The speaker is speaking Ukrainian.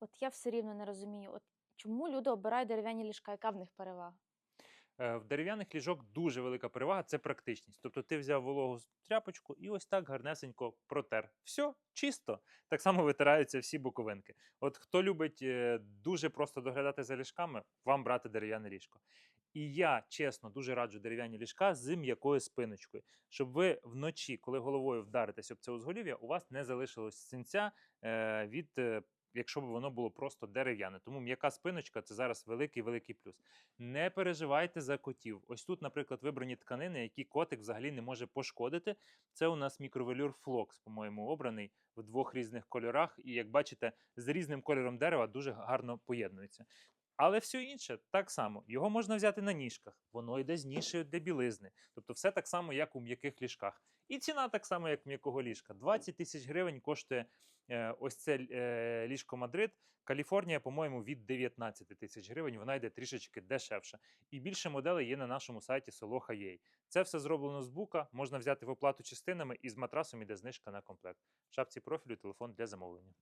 От я все рівно не розумію, от чому люди обирають дерев'яні ліжка, яка в них перевага? Е, В дерев'яних ліжок дуже велика перевага це практичність. Тобто ти взяв вологу тряпочку і ось так гарнесенько протер. Все, чисто. Так само витираються всі боковинки. От хто любить е, дуже просто доглядати за ліжками, вам брати дерев'яне ліжко. І я чесно дуже раджу дерев'яні ліжка з м'якою спиночкою, щоб ви вночі, коли головою вдаритесь об це узголів'я, у вас не залишилось синця е, від. Якщо б воно було просто дерев'яне, тому м'яка спиночка це зараз великий великий плюс. Не переживайте за котів. Ось тут, наприклад, вибрані тканини, які котик взагалі не може пошкодити. Це у нас мікровелюр Флокс, по-моєму, обраний в двох різних кольорах. І як бачите, з різним кольором дерева дуже гарно поєднується. Але все інше так само. Його можна взяти на ніжках, воно йде з нішею для білизни. Тобто, все так само, як у м'яких ліжках. І ціна так само, як м'якого ліжка. 20 тисяч гривень коштує е, ось це е, ліжко Мадрид. Каліфорнія, по-моєму, від 19 тисяч гривень. Вона йде трішечки дешевше. І більше моделей є на нашому сайті Soloha.ua. Це все зроблено з бука, можна взяти в оплату частинами і з матрасом іде знижка на комплект. В шапці профілю телефон для замовлення.